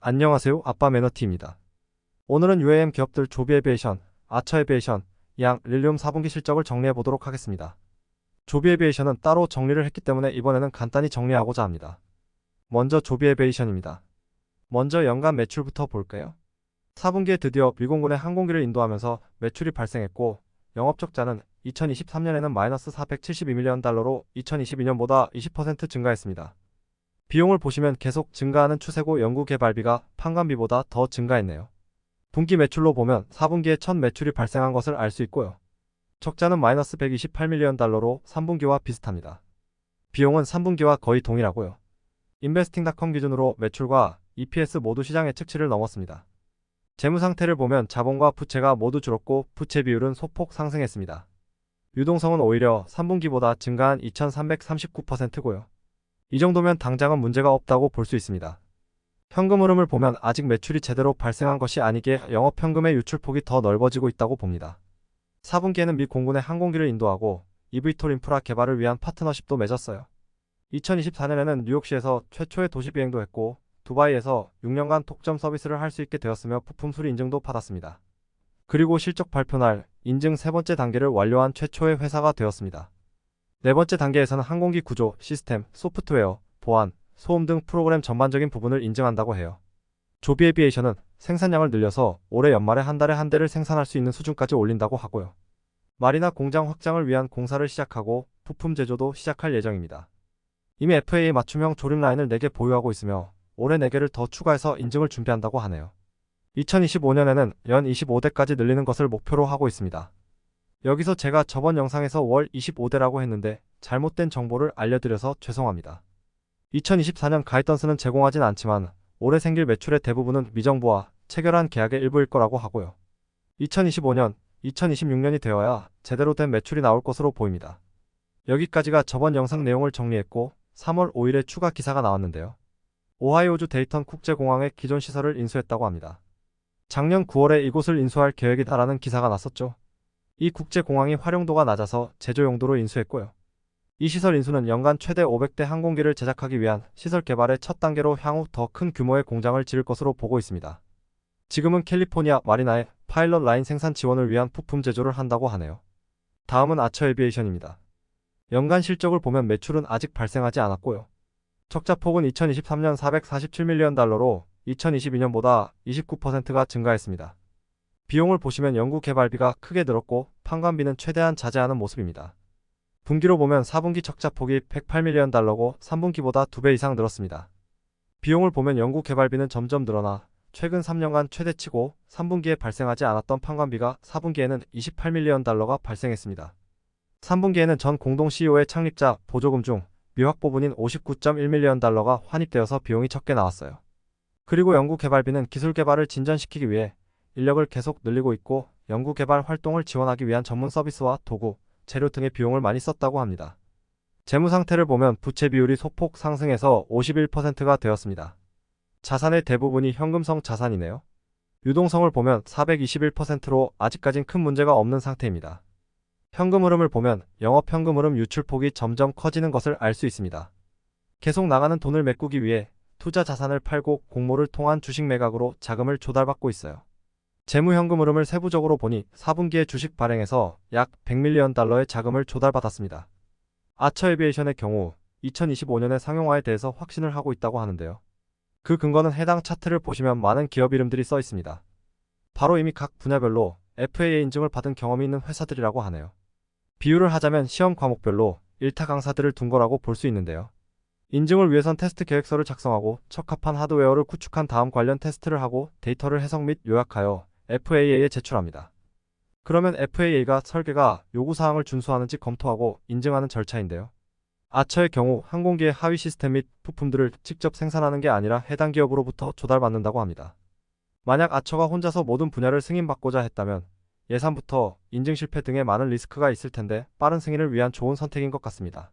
안녕하세요. 아빠 매너티입니다. 오늘은 UAM 기업들 조비 에비에이션, 아처 에비에이션, 양, 릴리움 4분기 실적을 정리해 보도록 하겠습니다. 조비 에비에이션은 따로 정리를 했기 때문에 이번에는 간단히 정리하고자 합니다. 먼저 조비 에비에이션입니다. 먼저 연간 매출부터 볼까요? 4분기에 드디어 미공군의 항공기를 인도하면서 매출이 발생했고 영업 적자는 2023년에는 마이너스 472밀리언 달러로 2022년보다 20% 증가했습니다. 비용을 보시면 계속 증가하는 추세고 연구개발비가 판관비보다 더 증가했네요. 분기 매출로 보면 4분기에 첫 매출이 발생한 것을 알 수 있고요. 적자는 마이너스 128밀리언 달러로 3분기와 비슷합니다. 비용은 3분기와 거의 동일하고요. 인베스팅닷컴 기준으로 매출과 EPS 모두 시장 예측치를 넘었습니다. 재무 상태를 보면 자본과 부채가 모두 줄었고 부채 비율은 소폭 상승했습니다. 유동성은 오히려 3분기보다 증가한 2339%고요. 이 정도면 당장은 문제가 없다고 볼 수 있습니다. 현금 흐름을 보면 아직 매출이 제대로 발생한 것이 아니기에 영업 현금의 유출폭이 더 넓어지고 있다고 봅니다. 4분기에는 미 공군의 항공기를 인도하고 EV톨 인프라 개발을 위한 파트너십도 맺었어요. 2024년에는 뉴욕시에서 최초의 도시 비행도 했고 두바이에서 6년간 독점 서비스를 할 수 있게 되었으며 부품 수리 인증도 받았습니다. 그리고 실적 발표 날 인증 세 번째 단계를 완료한 최초의 회사가 되었습니다. 네 번째 단계에서는 항공기 구조, 시스템, 소프트웨어, 보안, 소음 등 프로그램 전반적인 부분을 인증한다고 해요. 조비에비에이션은 생산량을 늘려서 올해 연말에 한 달에 한 대를 생산할 수 있는 수준까지 올린다고 하고요. 마리나 공장 확장을 위한 공사를 시작하고 부품 제조도 시작할 예정입니다. 이미 FAA 맞춤형 조립 라인을 4개 보유하고 있으며 올해 4개를 더 추가해서 인증을 준비한다고 하네요. 2025년에는 연 25대까지 늘리는 것을 목표로 하고 있습니다. 여기서 제가 저번 영상에서 월 25대라고 했는데 잘못된 정보를 알려드려서 죄송합니다. 2024년 가이던스는 제공하진 않지만 올해 생길 매출의 대부분은 미정부와 체결한 계약의 일부일 거라고 하고요. 2025년, 2026년이 되어야 제대로 된 매출이 나올 것으로 보입니다. 여기까지가 저번 영상 내용을 정리했고 3월 5일에 추가 기사가 나왔는데요. 오하이오주 데이턴 국제공항의 기존 시설을 인수했다고 합니다. 작년 9월에 이곳을 인수할 계획이다라는 기사가 났었죠. 이 국제공항이 활용도가 낮아서 제조 용도로 인수했고요. 이 시설 인수는 연간 최대 500대 항공기를 제작하기 위한 시설 개발의 첫 단계로 향후 더 큰 규모의 공장을 지을 것으로 보고 있습니다. 지금은 캘리포니아 마리나의 파일럿 라인 생산 지원을 위한 부품 제조를 한다고 하네요. 다음은 아처 에비에이션입니다. 연간 실적을 보면 매출은 아직 발생하지 않았고요. 적자폭은 2023년 447밀리언 달러로 2022년보다 29%가 증가했습니다. 비용을 보시면 연구 개발비가 크게 늘었고 판관비는 최대한 자제하는 모습입니다. 분기로 보면 4분기 적자폭이 108밀리언 달러고 3분기보다 2배 이상 늘었습니다. 비용을 보면 연구 개발비는 점점 늘어나 최근 3년간 최대치고 3분기에 발생하지 않았던 판관비가 4분기에는 28밀리언 달러가 발생했습니다. 3분기에는 전 공동 CEO의 창립자 보조금 중 미확 보분인 59.1밀리언 달러가 환입되어서 비용이 적게 나왔어요. 그리고 연구 개발비는 기술 개발을 진전시키기 위해 인력을 계속 늘리고 있고 연구 개발 활동을 지원하기 위한 전문 서비스와 도구, 재료 등의 비용을 많이 썼다고 합니다. 재무 상태를 보면 부채 비율이 소폭 상승해서 51%가 되었습니다. 자산의 대부분이 현금성 자산이네요. 유동성을 보면 421%로 아직까진 큰 문제가 없는 상태입니다. 현금 흐름을 보면 영업 현금 흐름 유출폭이 점점 커지는 것을 알 수 있습니다. 계속 나가는 돈을 메꾸기 위해 투자 자산을 팔고 공모를 통한 주식 매각으로 자금을 조달받고 있어요. 재무 현금 흐름을 세부적으로 보니 4분기에 주식 발행에서 약 100밀리언 달러의 자금을 조달받았습니다. 아처 에비에이션의 경우 2025년의 상용화에 대해서 확신을 하고 있다고 하는데요. 그 근거는 해당 차트를 보시면 많은 기업 이름들이 써 있습니다. 바로 이미 각 분야별로 FAA 인증을 받은 경험이 있는 회사들이라고 하네요. 비유를 하자면 시험 과목별로 일타 강사들을 둔 거라고 볼 수 있는데요. 인증을 위해선 테스트 계획서를 작성하고 적합한 하드웨어를 구축한 다음 관련 테스트를 하고 데이터를 해석 및 요약하여 FAA에 제출합니다. 그러면 FAA가 설계가 요구사항을 준수하는지 검토하고 인증하는 절차인데요. 아처의 경우 항공기의 하위 시스템 및 부품들을 직접 생산하는 게 아니라 해당 기업으로부터 조달받는다고 합니다. 만약 아처가 혼자서 모든 분야를 승인받고자 했다면 예산부터 인증 실패 등의 많은 리스크가 있을 텐데 빠른 승인을 위한 좋은 선택인 것 같습니다.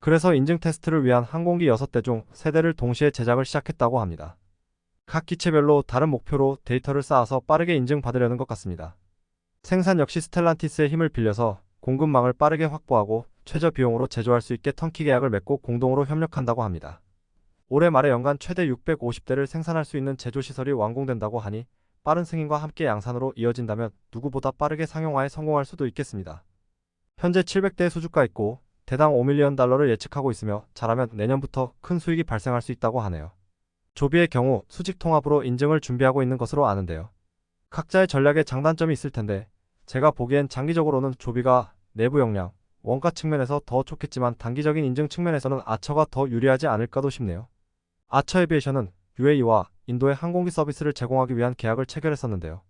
그래서 인증 테스트를 위한 항공기 6대 중 3대를 동시에 제작을 시작했다고 합니다. 각 기체별로 다른 목표로 데이터를 쌓아서 빠르게 인증받으려는 것 같습니다. 생산 역시 스텔란티스의 힘을 빌려서 공급망을 빠르게 확보하고 최저 비용으로 제조할 수 있게 턴키 계약을 맺고 공동으로 협력한다고 합니다. 올해 말에 연간 최대 650대를 생산할 수 있는 제조시설이 완공된다고 하니 빠른 승인과 함께 양산으로 이어진다면 누구보다 빠르게 상용화에 성공할 수도 있겠습니다. 현재 700대의 수주가 있고 대당 5밀리언 달러를 예측하고 있으며 잘하면 내년부터 큰 수익이 발생할 수 있다고 하네요. 조비의 경우 수직 통합으로 인증을 준비하고 있는 것으로 아는데요. 각자의 전략에 장단점이 있을 텐데 제가 보기엔 장기적으로는 조비가 내부 역량, 원가 측면에서 더 좋겠지만 단기적인 인증 측면에서는 아처가 더 유리하지 않을까도 싶네요. 아처 에비에이션은 UAE와 인도의 항공기 서비스를 제공하기 위한 계약을 체결했었는데요.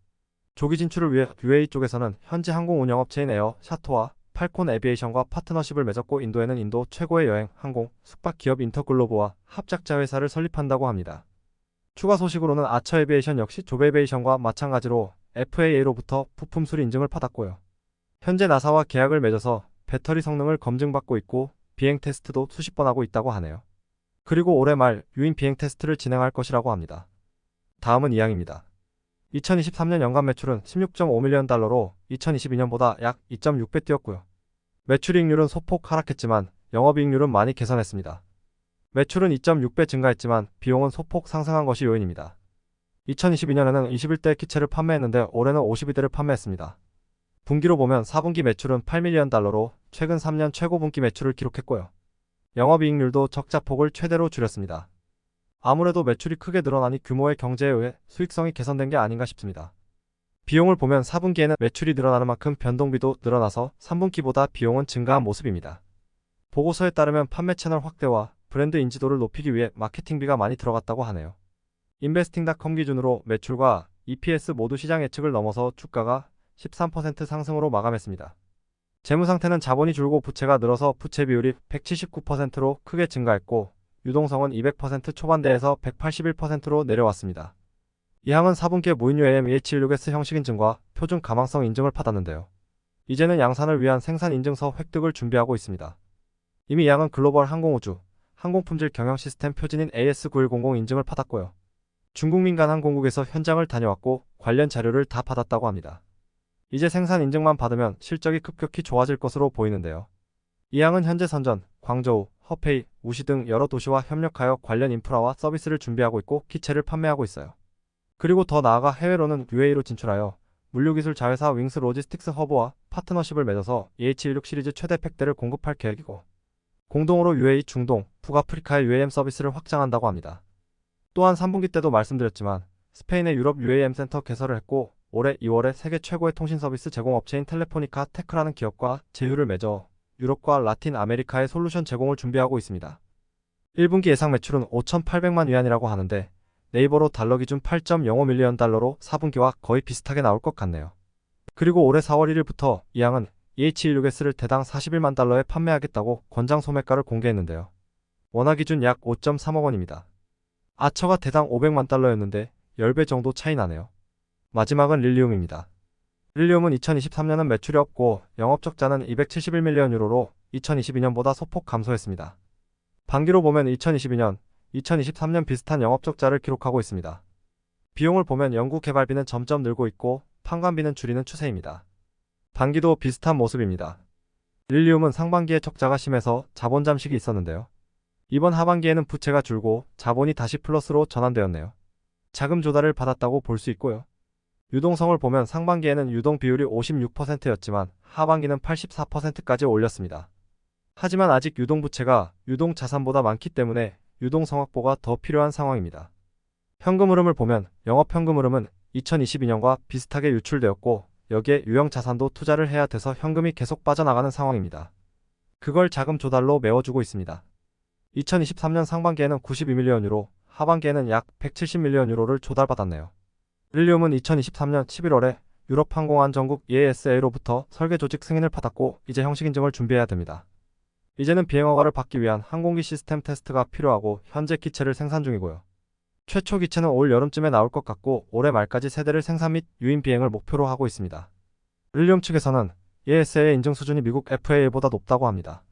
조기 진출을 위해 UAE 쪽에서는 현지 항공 운영업체인 에어, 샤토와 팔콘 에비에이션과 파트너십을 맺었고 인도에는 인도 최고의 여행, 항공, 숙박 기업 인터글로브와 합작자 회사를 설립한다고 합니다. 추가 소식으로는 아처 에비에이션 역시 조베베이션과 마찬가지로 FAA로부터 부품 수리 인증을 받았고요. 현재 나사와 계약을 맺어서 배터리 성능을 검증받고 있고 비행 테스트도 수십 번 하고 있다고 하네요. 그리고 올해 말 유인 비행 테스트를 진행할 것이라고 합니다. 다음은 이항입니다. 2023년 연간 매출은 16.5밀리언 달러로 2022년보다 약 2.6배 뛰었고요. 매출이익률은 소폭 하락했지만 영업이익률은 많이 개선했습니다. 매출은 2.6배 증가했지만 비용은 소폭 상승한 것이 요인입니다. 2022년에는 21대 기체를 판매했는데 올해는 52대를 판매했습니다. 분기로 보면 4분기 매출은 8밀리언 달러로 최근 3년 최고 분기 매출을 기록했고요. 영업이익률도 적자폭을 최대로 줄였습니다. 아무래도 매출이 크게 늘어나니 규모의 경제에 의해 수익성이 개선된 게 아닌가 싶습니다. 비용을 보면 4분기에는 매출이 늘어나는 만큼 변동비도 늘어나서 3분기보다 비용은 증가한 모습입니다. 보고서에 따르면 판매 채널 확대와 브랜드 인지도를 높이기 위해 마케팅비가 많이 들어갔다고 하네요. 인베스팅닷컴 기준으로 매출과 EPS 모두 시장 예측을 넘어서 주가가 13% 상승으로 마감했습니다. 재무 상태는 자본이 줄고 부채가 늘어서 부채 비율이 179%로 크게 증가했고 유동성은 200% 초반대에서 181%로 내려왔습니다. 이 항은 4분기에 무인유 AM EH16S 형식 인증과 표준 가망성 인증을 받았는데요. 이제는 양산을 위한 생산 인증서 획득을 준비하고 있습니다. 이미 이 항은 글로벌 항공우주, 항공품질 경영 시스템 표준인 AS9100 인증을 받았고요. 중국 민간 항공국에서 현장을 다녀왔고 관련 자료를 다 받았다고 합니다. 이제 생산 인증만 받으면 실적이 급격히 좋아질 것으로 보이는데요. 이 항은 현재 선전, 광저우, 허페이, 우시 등 여러 도시와 협력하여 관련 인프라와 서비스를 준비하고 있고 기체를 판매하고 있어요. 그리고 더 나아가 해외로는 UAE로 진출하여 물류기술 자회사 윙스 로지스틱스 허브와 파트너십을 맺어서 EH16 시리즈 최대 팩대를 공급할 계획이고 공동으로 UAE 중동, 북아프리카의 UAM 서비스를 확장한다고 합니다. 또한 3분기 때도 말씀드렸지만 스페인의 유럽 UAM 센터 개설을 했고 올해 2월에 세계 최고의 통신 서비스 제공업체인 텔레포니카 테크라는 기업과 제휴를 맺어 유럽과 라틴 아메리카의 솔루션 제공을 준비하고 있습니다. 1분기 예상 매출은 5,800만 위안이라고 하는데 네이버로 달러 기준 8.05밀리언 달러로 4분기와 거의 비슷하게 나올 것 같네요. 그리고 올해 4월 1일부터 이 항은 EH16S를 대당 41만 달러에 판매하겠다고 권장 소매가를 공개했는데요. 원화 기준 약 5.3억 원입니다. 아처가 대당 500만 달러였는데 10배 정도 차이 나네요. 마지막은 릴리움입니다. 릴리움은 2023년은 매출이 없고 영업 적자는 271밀리언 유로로 2022년보다 소폭 감소했습니다. 반기로 보면 2022년, 2023년 비슷한 영업 적자를 기록하고 있습니다. 비용을 보면 연구 개발비는 점점 늘고 있고 판관비는 줄이는 추세입니다. 반기도 비슷한 모습입니다. 릴리움은 상반기에 적자가 심해서 자본 잠식이 있었는데요. 이번 하반기에는 부채가 줄고 자본이 다시 플러스로 전환되었네요. 자금 조달을 받았다고 볼 수 있고요. 유동성을 보면 상반기에는 유동 비율이 56%였지만 하반기는 84%까지 올렸습니다. 하지만 아직 유동 부채가 유동 자산보다 많기 때문에 유동 성 확보가 더 필요한 상황입니다. 현금 흐름을 보면 영업 현금 흐름은 2022년과 비슷하게 유출되었고 여기에 유형 자산도 투자를 해야 돼서 현금이 계속 빠져나가는 상황입니다. 그걸 자금 조달로 메워주고 있습니다. 2023년 상반기에는 92밀리언 유로, 하반기에는 약 170밀리언 유로를 조달받았네요. 릴리움은 2023년 11월에 유럽항공안 전국 EASA로부터 설계 조직 승인을 받았고 이제 형식 인증을 준비해야 됩니다. 이제는 비행 허가를 받기 위한 항공기 시스템 테스트가 필요하고 현재 기체를 생산 중이고요. 최초 기체는 올 여름쯤에 나올 것 같고 올해 말까지 세대를 생산 및 유인 비행을 목표로 하고 있습니다. 릴리움 측에서는 EASA 인증 수준이 미국 FAA보다 높다고 합니다.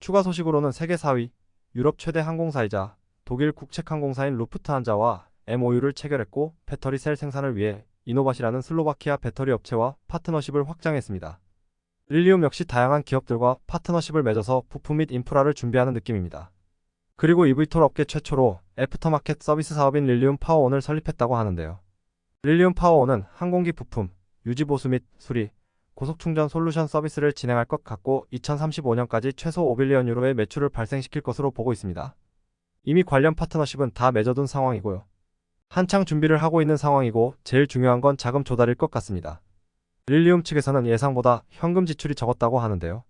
추가 소식으로는 세계 4위, 유럽 최대 항공사이자 독일 국책항공사인 루프트한자와 MOU를 체결했고 배터리 셀 생산을 위해 이노바시라는 슬로바키아 배터리 업체와 파트너십을 확장했습니다. 릴리움 역시 다양한 기업들과 파트너십을 맺어서 부품 및 인프라를 준비하는 느낌입니다. 그리고 EV톨 업계 최초로 애프터마켓 서비스 사업인 릴리움 파워온을 설립했다고 하는데요. 릴리움 파워온은 항공기 부품, 유지 보수 및 수리, 고속 충전 솔루션 서비스를 진행할 것 같고 2035년까지 최소 5빌리언 유로의 매출을 발생시킬 것으로 보고 있습니다. 이미 관련 파트너십은 다 맺어둔 상황이고요. 한창 준비를 하고 있는 상황이고 제일 중요한 건 자금 조달일 것 같습니다. 릴리움 측에서는 예상보다 현금 지출이 적었다고 하는데요.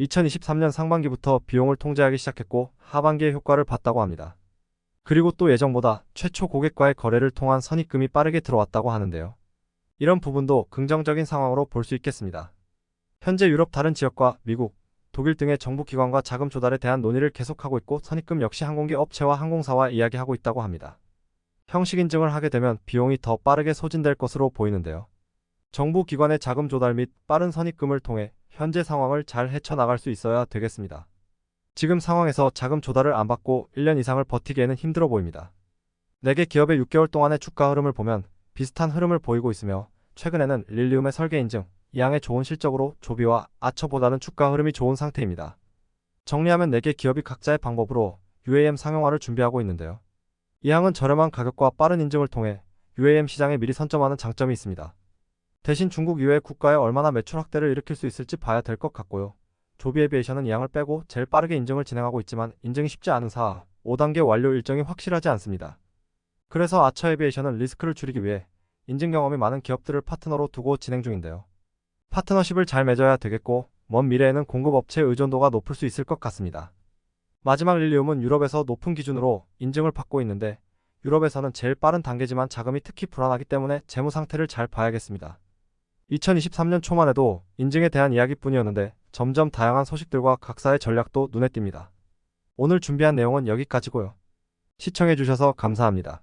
2023년 상반기부터 비용을 통제하기 시작했고 하반기에 효과를 봤다고 합니다. 그리고 또 예정보다 최초 고객과의 거래를 통한 선입금이 빠르게 들어왔다고 하는데요. 이런 부분도 긍정적인 상황으로 볼 수 있겠습니다. 현재 유럽 다른 지역과 미국, 독일 등의 정부 기관과 자금 조달에 대한 논의를 계속하고 있고 선입금 역시 항공기 업체와 항공사와 이야기하고 있다고 합니다. 형식 인증을 하게 되면 비용이 더 빠르게 소진될 것으로 보이는데요. 정부 기관의 자금 조달 및 빠른 선입금을 통해 현재 상황을 잘 헤쳐나갈 수 있어야 되겠습니다. 지금 상황에서 자금 조달을 안 받고 1년 이상을 버티기에는 힘들어 보입니다. 4개 기업의 6개월 동안의 주가 흐름을 보면 비슷한 흐름을 보이고 있으며 최근에는 릴리움의 설계 인증, 이항의 좋은 실적으로 조비와 아처보다는 주가 흐름이 좋은 상태입니다. 정리하면 4개 기업이 각자의 방법으로 UAM 상용화를 준비하고 있는데요. 이항은 저렴한 가격과 빠른 인증을 통해 UAM 시장에 미리 선점하는 장점이 있습니다. 대신 중국 이외의 국가에 얼마나 매출 확대를 일으킬 수 있을지 봐야 될 것 같고요. 조비 에비에이션은 이항을 빼고 제일 빠르게 인증을 진행하고 있지만 인증이 쉽지 않은 사 5단계 완료 일정이 확실하지 않습니다. 그래서 아처 에비에이션은 리스크를 줄이기 위해 인증 경험이 많은 기업들을 파트너로 두고 진행 중인데요. 파트너십을 잘 맺어야 되겠고 먼 미래에는 공급 업체 의존도가 높을 수 있을 것 같습니다. 마지막 릴리움은 유럽에서 높은 기준으로 인증을 받고 있는데 유럽에서는 제일 빠른 단계지만 자금이 특히 불안하기 때문에 재무 상태를 잘 봐야겠습니다. 2023년 초만 해도 인증에 대한 이야기뿐이었는데 점점 다양한 소식들과 각사의 전략도 눈에 띕니다. 오늘 준비한 내용은 여기까지고요. 시청해주셔서 감사합니다.